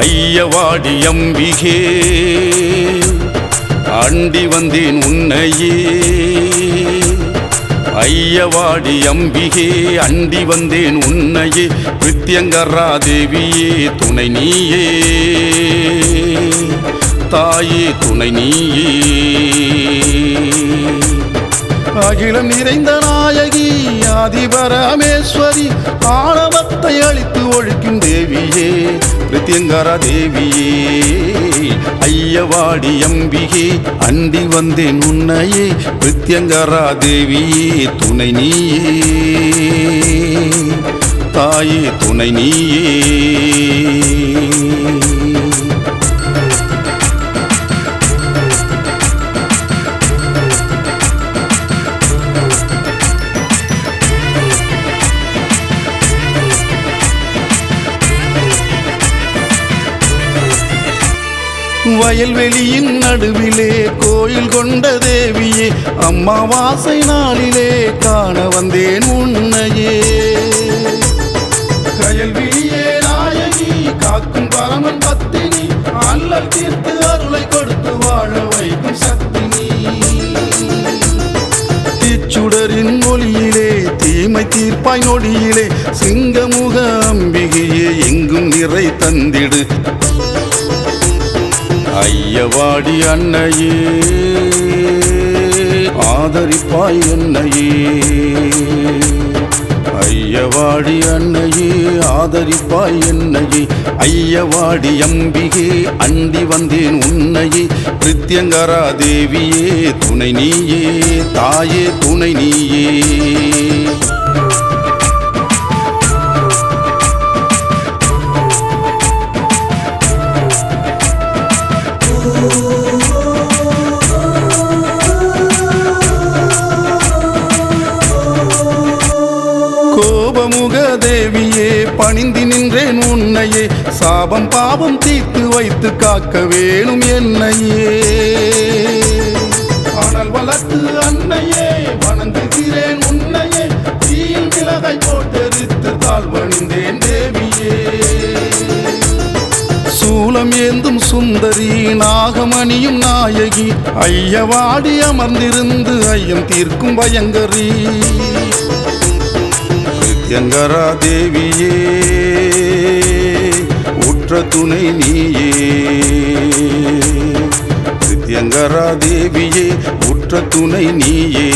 ஐயவாடி அம்பிகே அண்டி வந்தேன் உன்னையே. ஐயவாடி அம்பிகே அண்டி வந்தேன் உன்னையே. பிரித்யங்கரா தேவியே துணை நீயே. தாயே துணை நீயே. அகிலம் நிறைந்த நாயகி ஆதிபரமேஸ்வரி ஆணவத்தை அழித்து ஒழிக்கும் தேவியே. பிரித்தியங்காரா தேவியே ஐயவாடி அம்பிகே அண்டி வந்தேன் உன்னையே. பிரித்தியங்காரா தேவியே துணை நீயே. தாயே துணை நீயே. வயல்வெளியின் நடுவிலே கோயில் கொண்ட தேவியே அம்மா வாசை நாளிலே காண வந்தேன் உன்னையே. கயல்விழியே நாயகி காக்கும் பரமன் பத்தினி அல்லல் தீர்த்து அருளை கொடுத்து வாழ வைக்கும் சக்தினி. தீச்சுடரின் ஒளியிலே தீமை தீர்ப்பாய் நொடியிலே சிங்கமுக அம்பிகையே எங்கும் நிறை தந்திடு. ஐயவாடி அன்னையே. ஆதரிப்பாய் என்னையே. ஐயவாடி அன்னையே ஆதரிப்பாய் என்னையே. ஐயவாடி அம்பிகே அண்டி வந்தேன் உன்னையே. கிருத்தியங்கரா தேவியே துணை நீயே தாயே துணை நீயே. கோபமுக தேவியே பணிந்து நின்றேன் உன்னையே. சாபம் பாவம் தீர்த்து வைத்து காக்க வேணும் என்னையே. ஆனால் வளர்த்து அன்னையே வணங்குகிறேன் உன்னையே. தீயில் விலகை போட்டெரித்து தாழ்வணிந்தேன் தேவியே. சூலம் ஏந்தும் சுந்தரி நாகமணியும் நாயகி. ஐயவாடி அமர்ந்திருந்து ஐயம் தீர்க்கும் பயங்கரி. எங்கரா தேவியே உற்ற துணை நீயே. எங்கரா தேவியே உற்ற துணை நீயே.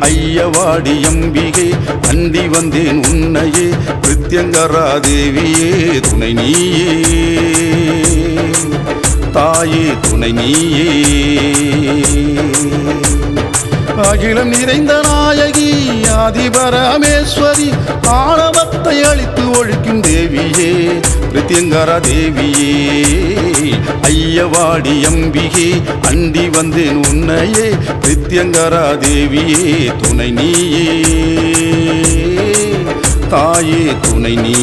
ஐயவாடி அம்பிகை அண்டி வந்தேன் உன்னையே. பிரத்யங்கரா தேவியே துணை நீயே. தாயே துணை நீயே. அகிலம் நிறைந்த ஆதி பரமேஸ்வரி ஆணவத்தை அழித்து ஒழிக்கும் தேவியே பிரித்தியங்கர தேவியே. ஐயவாடி அம்பிகே அண்டி வந்தேன் உன்னையே பிரித்யங்கரா தேவியே துணை நீயே. தாயே துணை நீ